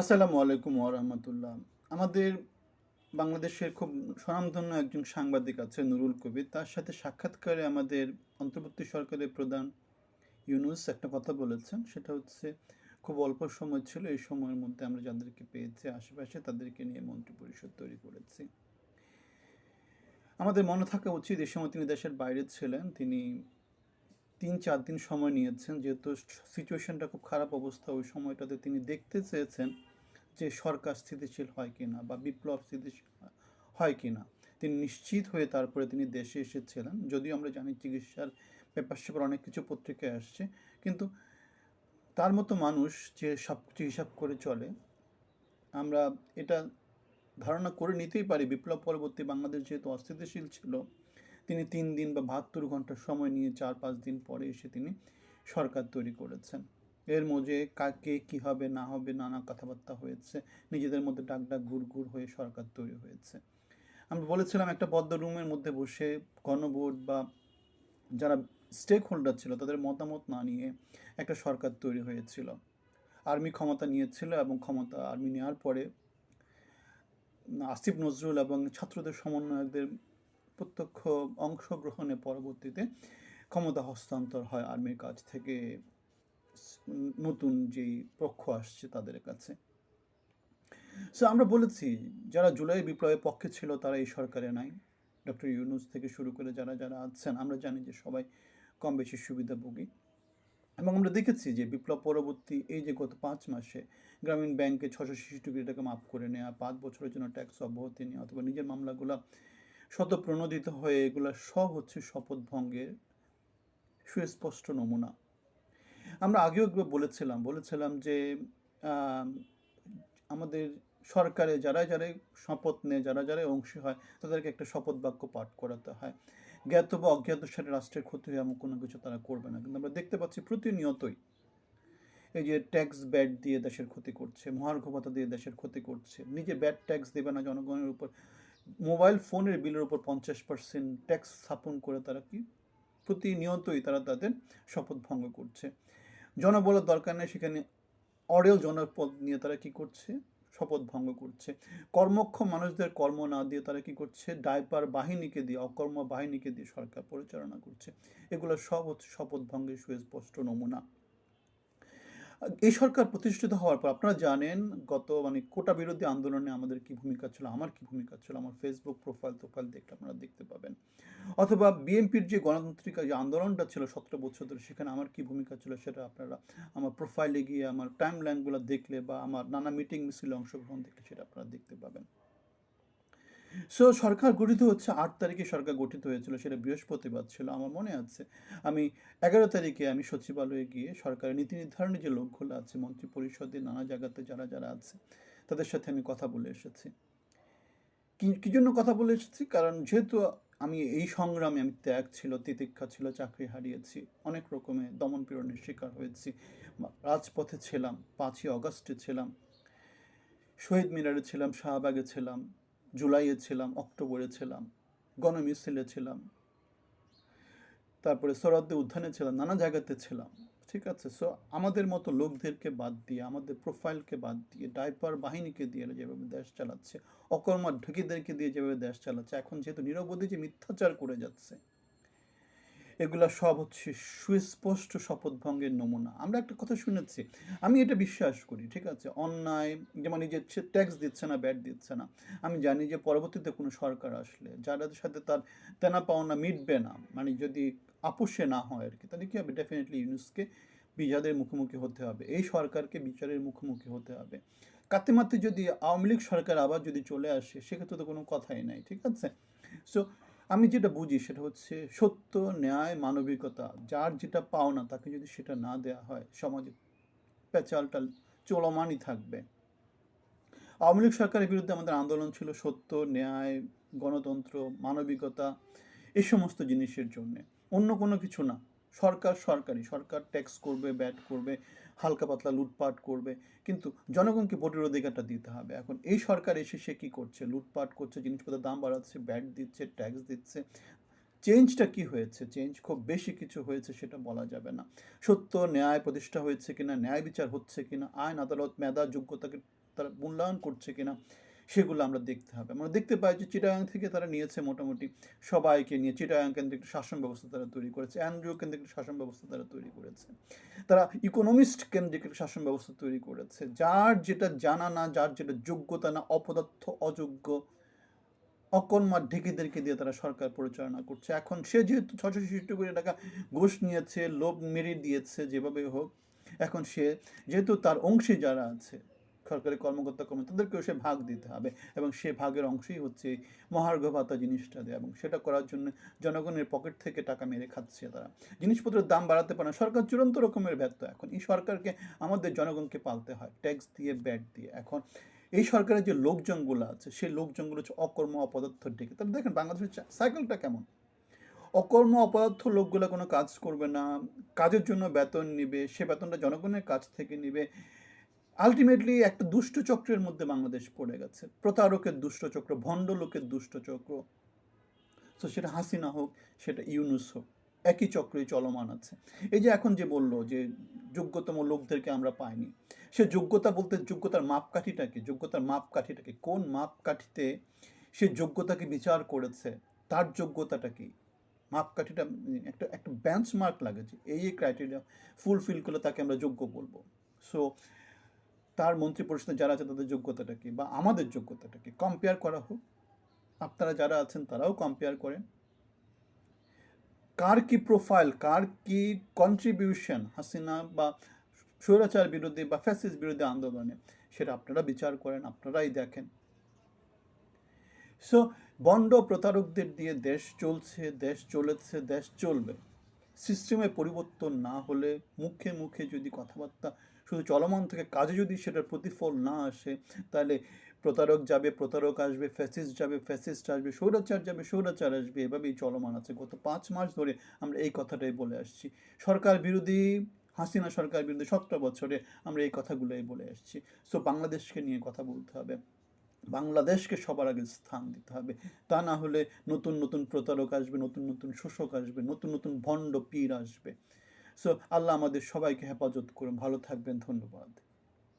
আসসালামু আলাইকুম ওরহমতুল্লাহ আমাদের বাংলাদেশের খুব স্বনামধন্য একজন সাংবাদিক আছে, নুরুল কবির। তার সাথে সাক্ষাৎকারে আমাদের অন্তর্বর্তী সরকারের প্রধান ইউনুস একটা কথা বলেছেন, সেটা হচ্ছে, খুব অল্প সময় ছিল, এই সময়ের মধ্যে আমরা যাদেরকে পেয়েছি আশেপাশে, তাদেরকে নিয়ে মন্ত্রী পরিষদ তৈরি করেছি। আমাদের মনে থাকা উচিত, এই সময় তিনি দেশের বাইরে ছিলেন, তিনি তিন চার দিন সময় নিয়েছেন, যেহেতু সিচুয়েশনটা খুব খারাপ অবস্থা ওই সময়টাতে তিনি দেখতে চেয়েছেন যে সরকার স্থিতিশীল হয় কিনা বা বিপ্লব স্থিতিশীল হয় কিনা। তিনি নিশ্চিত হয়ে তারপরে তিনি দেশে এসেছিলেন। যদিও আমরা জানি চিকিৎসার ব্যাপার স্যাপার অনেক কিছু পত্রিকায় আসছে, কিন্তু তার মতো মানুষ যে সব কিছু হিসাব করে চলে, আমরা এটা ধারণা করে নিতেই পারি। বিপ্লব পরবর্তী বাংলাদেশ যেহেতু অস্থিতিশীল ছিল তিনি তিন দিন বা বাহাত্তর ঘণ্টা সময় নিয়ে চার পাঁচ দিন পরে এসে তিনি সরকার তৈরি করেছেন। এর মধ্যে কাকে কী হবে, না হবে, নানা কথাবার্তা হয়েছে। নিজেদের মধ্যে ডাক ডাক ঘুর ঘুর হয়ে সরকার তৈরি হয়েছে। আমরা বলেছিলাম একটা বদ্ধ রুমের মধ্যে বসে গণভোট বা যারা স্টেক হোল্ডার ছিল, তাদের মতামত না নিয়ে একটা সরকার তৈরি হয়েছিল। আর্মি ক্ষমতা নিয়েছিল এবং ক্ষমতা আর্মি নেওয়ার পরে, আসিফ নজরুল এবং ছাত্রদের সমন্বয়কদের প্রত্যক্ষ অংশগ্রহণে পরবর্তীতে ক্ষমতা হস্তান্তর হয় আর্মির কাছ থেকে। নতুন যেই পক্ষ আসছে তাদের কাছে। সো আমরা বলেছি, যারা জুলাই বিপ্লবের পক্ষে ছিল তারা এই সরকারে নাই। ডক্টর ইউনুস থেকে শুরু করে যারা যারা আছেন, আমরা জানি যে সবাই কম বেশি সুবিধাভোগী। এবং আমরা দেখেছি যে বিপ্লব পরবর্তী এই যে গত পাঁচ মাসে গ্রামীণ ব্যাংকে ছশো ছেষট্টি কোটি টাকা মাফ করে নেওয়া পাঁচ বছরের জন্য ট্যাক্স অব্যাহতি নেওয়া, অথবা নিজের মামলাগুলো শত প্রণোদিত হয়ে এগুলো সব হচ্ছে শপথ ভঙ্গের সুস্পষ্ট নমুনা। আমরা আগেও বলেছিলাম বলেছিলাম যে আমাদের সরকারে যারা যারা শপথ নেয়, যারা যারা অংশী হয়, তাদেরকে একটা শপথ বাক্য পাঠ করাতে হয়। জ্ঞাত বা অজ্ঞাত সাথে রাষ্ট্রের ক্ষতি হয় এমন কোনো কিছু তারা করবে না। কিন্তু আমরা দেখতে পাচ্ছি প্রতিনিয়তই এই যে ট্যাক্স ব্যাট দিয়ে দেশের ক্ষতি করছে, মহার্ঘ ভাতা দিয়ে দেশের ক্ষতি করছে, নিজে ব্যাট ট্যাক্স দেবে না জনগণের উপর। মোবাইল ফোনের বিলের উপর পঞ্চাশ পার্সেন্ট ট্যাক্স স্থাপন করে তারা কি? প্রতিনিয়তই তারা তাদের শপথ ভঙ্গ করছে। জনবলের দরকার নেই, সেখানে অরেল জনপদ নিয়ে তারা কি করছে? শপথ ভঙ্গ করছে। কর্মক্ষম মানুষদের কর্ম না দিয়ে তারা কি করছে? ডাইপার বাহিনীকে দিয়ে, অকর্ম বাহিনীকে দিয়ে সরকার পরিচালনা করছে। এগুলো সব হচ্ছে শপথ ভঙ্গের সুস্পষ্ট নমুনা। এই সরকার প্রতিষ্ঠিত হওয়ার পর আপনারা জানেন গত মানে কোটা বিরোধী আন্দোলনে আমাদের কি ভূমিকা ছিল, আমার কি ভূমিকা ছিল, আমার ফেসবুক প্রোফাইল তোফাইল দেখলে আপনারা দেখতে পাবেন। অথবা বিএনপির যে গণতান্ত্রিক যে আন্দোলনটা ছিল সতেরো বছর ধরে, সেখানে আমার কি ভূমিকা ছিল সেটা আপনারা আমার প্রোফাইলে গিয়ে, আমার টাইম লাইনগুলো দেখলে বা আমার নানা মিটিং মিছিলে অংশগ্রহণ দেখলে সেটা আপনারা দেখতে পাবেন। সো সরকার গঠিত হচ্ছে আট তারিখে সরকার গঠিত হয়েছিল, সেটা বৃহস্পতিবার ছিল, আমার মনে আছে। আমি এগারো তারিখে আমি সচিবালয়ে গিয়ে সরকারের নীতি নির্ধারণের যে লোকগুলো আছে মন্ত্রী পরিষদে নানা জায়গাতে যারা যারা আছে, তাদের সাথে আমি কথা বলে এসেছি। কি জন্য কথা বলে এসেছি? কারণ যেহেতু আমি এই সংগ্রামে আমি ত্যাগ ছিল, তিতিক্ষা ছিল, চাকরি হারিয়েছি, অনেক রকমের দমন পীড়নের শিকার হয়েছি রাজপথে ছিলাম, পাঁচই অগস্টে ছিলাম, শহীদ মিনারে ছিলাম, শাহবাগে ছিলাম জুলাইয়ে ছিলাম, অক্টোবরে ছিলাম, গণমিছিলে ছিলাম, তারপরে সরাদ্দে উদ্যানে ছিলাম, নানা জায়গাতে ছিলাম, ঠিক আছে? সো আমাদের মতো লোকদেরকে বাদ দিয়ে, আমাদের প্রোফাইলকে বাদ দিয়ে ডাইপার বাহিনীকে দিয়ে যেভাবে দেশ চালাচ্ছে অকর্মা ঢুকিদেরকে দিয়ে যেভাবে দেশ চালাচ্ছে, এখন যেহেতু নিরবধি যে মিথ্যাচার করে যাচ্ছে এগুলা সব হচ্ছে সুস্পষ্ট শপথভঙ্গের নমুনা। আমরা একটা কথা শুনেছি, আমি এটা বিশ্বাস করি, ঠিক আছে? অন্যায়, যেমন এই যে ট্যাক্স দিচ্ছে না ব্যাট দিচ্ছে না, আমি জানি যে পরবর্তীতে কোনো সরকার আসলে, যাদের সাথে তার তেনা পাওনা মিটবে না মানে যদি আপোষে না হয় আর কি তাহলে কী হবে? ডেফিনেটলি ইউনুসকে বিচারের মুখোমুখি হতে হবে, এই সরকারকে বিচারের মুখোমুখি হতে হবে। কাতেমাতে যদি আওয়ামী লীগ সরকার আবার যদি চলে আসে, সেক্ষেত্রে তো কোনো কথাই নাই, ঠিক আছে? সো আমি যেটা বুঝি সেটা হচ্ছে সত্য, ন্যায়, মানবিকতা, যার যেটা পাওনা তাকে যদি সেটা না দেয়া হয়, সমাজে প্যাচালটা চলমানই থাকবে। আওয়ামী লীগ সরকারের বিরুদ্ধে আমাদের আন্দোলন ছিল সত্য, ন্যায়, গণতন্ত্র, মানবিকতা এই সমস্ত জিনিসের জন্যে। অন্য কোনো কিছু না। সরকার সরকারি, সরকার ট্যাক্স করবে ব্যাট করবে, হালকা পাতলা লুটপাট করবে। কিন্তু জনগণকে ভোটের অধিকারটা দিতে হবে। এখন এই সরকার এসে সে কী করছে? লুটপাট করছে, জিনিসপত্রের দাম বাড়াচ্ছে ব্যাট দিচ্ছে ট্যাক্স দিচ্ছে। চেঞ্জটা কি হয়েছে? চেঞ্জ খুব বেশি কিছু হয়েছে সেটা বলা যাবে না। সত্য, ন্যায় প্রতিষ্ঠা হয়েছে কিনা, ন্যায় বিচার হচ্ছে কিনা, আইন, আদালত, মেধা, যোগ্যতাকে তারা মূল্যায়ন করছে কিনা সেগুলো আমরা দেখতে হবে। আমরা দেখতে পাই যে চিটাগাং থেকে তারা নিয়েছে মোটামুটি সবাইকে নিয়ে চিটাগাং কেন্দ্রিক শাসন ব্যবস্থা তারা তৈরি করেছে, অ্যান্ড্রু কেন্দ্রিক শাসন ব্যবস্থা তারা তৈরি করেছে। তারা ইকোনমিস্ট কেন্দ্রিক শাসন ব্যবস্থা তৈরি করেছে। যার যেটা জানা না, যার যেটা যোগ্যতা না, অপদার্থ, অযোগ্য, অকর্মার ঢেকেদেরকে দিয়ে তারা সরকার পরিচালনা করছে। এখন সে যেহেতু ছশো ছেষট্টি কোটি টাকা ঘুষ নিয়েছে, লোভ মেরে দিয়েছে, যেভাবে হোক, এখন সে যেহেতু তার অংশে যারা আছে সরকারি কর্মকর্তা কর্মী, তাদেরকেও সে ভাগ দিতে হবে এবং সে ভাগের অংশই হচ্ছে মহার্ঘ ভাতা জিনিসটা দেয় এবং সেটা করার জন্য জনগণের পকেট থেকে টাকা মেরে খাচ্ছে তারা। জিনিসপত্রের দাম বাড়াতে পারে না। সরকার চূড়ান্ত রকমের ব্যর্থ এখন। এই সরকারকে আমাদের জনগণকে পালতে হয়, ট্যাক্স দিয়ে, ব্যাট দিয়ে। এখন এই সরকারের যে লোকজনগুলো আছে, সেই লোকজনগুলো হচ্ছে অকর্ম অপদার্থ ডেকে তাহলে দেখেন বাংলাদেশের সাইকেলটা কেমন? অকর্ম অপদার্থ লোকগুলো কোনো কাজ করবে না, কাজের জন্য বেতন নিবে, সে বেতনটা জনগণের কাছ থেকে নিবে। আলটিমেটলি একটা দুষ্ট চক্রের মধ্যে বাংলাদেশ পড়ে গেছে। প্রতারকের দুষ্ট চক্র, ভণ্ড লোকের দুষ্ট চক্র। তো সেটা হাসিনা হোক, সেটা ইউনুস হোক, একই চক্রই চলমান আছে। এই যে এখন যে বলল যে যোগ্যতম লোকদেরকে আমরা পাইনি, সে যোগ্যতা বলতে যোগ্যতার মাপকাঠিটাকে যোগ্যতার মাপকাঠিটাকে কোন মাপকাঠিতে সে যোগ্যতাকে বিচার করেছে, তার যোগ্যতাটা কি? মাপকাঠিটা, একটা একটা বেঞ্চ মার্ক লাগে যে এই ক্রাইটেরিয়া ফুলফিল করলে তাকে আমরা যোগ্য বলব। সো তার মন্ত্রী পরিষদে যারা আছে তাদের যোগ্যতাটা কি বা আমাদের যোগ্যতাটা কি? কম্পেয়ার করা হোক। আপনারা যারা আছেন তারাও কম্পেয়ার করেন। কার কি প্রোফাইল কার কি কন্ট্রিবিউশন হাসিনা বা স্বৈরাচার বিরোধী বা ফ্যাসিস বিরোধী আন্দোলনে, সেটা আপনারা বিচার করেন, আপনারাই দেখেন। সো বন্ড প্রতারকদের দিয়ে দেশ চলছে, দেশ চলেছে, দেশ চলবে। সিস্টেমে পরিবর্তন না হলে মুখে মুখে যদি কথাবার্তা শুধু চলমান থেকে কাজে যদি সেটার প্রতিফল না আসে, তাহলে প্রতারক যাবে, প্রতারক আসবে ফ্যাসিস্ট যাবে ফ্যাসিস্ট আসবে সৌরাচার যাবে সৌরাচার আসবে, এভাবেই চলমান আছে। গত পাঁচ মাস ধরে আমরা এই কথাটাই বলে আসছি। সরকার বিরোধী, হাসিনা সরকার বিরুদ্ধে সতেরো বছরে আমরা এই কথাগুলোই বলে আসছি। সো বাংলাদেশকে নিয়ে কথা বলতে হবে। বাংলাদেশকে সবার আগে স্থান দিতে হবে। তা না হলে নতুন নতুন প্রতারক আসবে, নতুন নতুন শোষক আসবে, নতুন নতুন ভণ্ড পীর আসবে। সো আল্লাহ আমাদের সবাইকে হেফাজত করুন। ভালো থাকবেন ধন্যবাদ।